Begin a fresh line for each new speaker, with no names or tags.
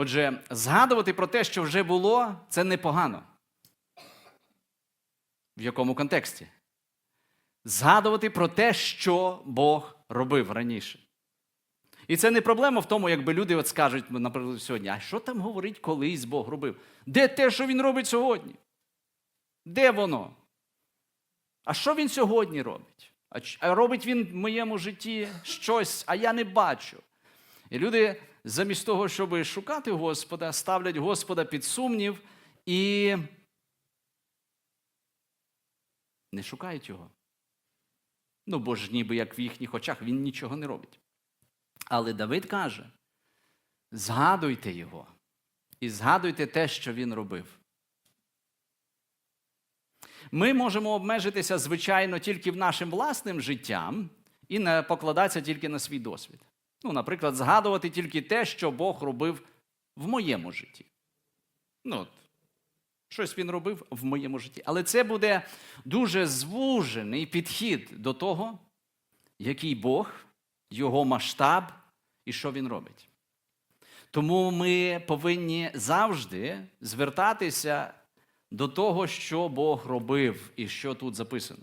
Отже, згадувати про те, що вже було, це непогано. В якому контексті? Згадувати про те, що Бог робив раніше. І це не проблема в тому, якби люди от скажуть, наприклад, сьогодні, а що там говорить, колись Бог робив? Де те, що він робить сьогодні? Де воно? А що він сьогодні робить? А робить він в моєму житті щось, а я не бачу. І люди замість того, щоб шукати Господа, ставлять Господа під сумнів і не шукають його. Ну, бо ж ніби як в їхніх очах він нічого не робить. Але Давид каже: згадуйте його і згадуйте те, що він робив. Ми можемо обмежитися, звичайно, тільки в нашим власним життям і не покладатися тільки на свій досвід. Ну, наприклад, згадувати тільки те, що Бог робив в моєму житті. Ну, от, щось він робив в моєму житті. Але це буде дуже звужений підхід до того, який Бог, його масштаб і що він робить. Тому ми повинні завжди звертатися до того, що Бог робив і що тут записано.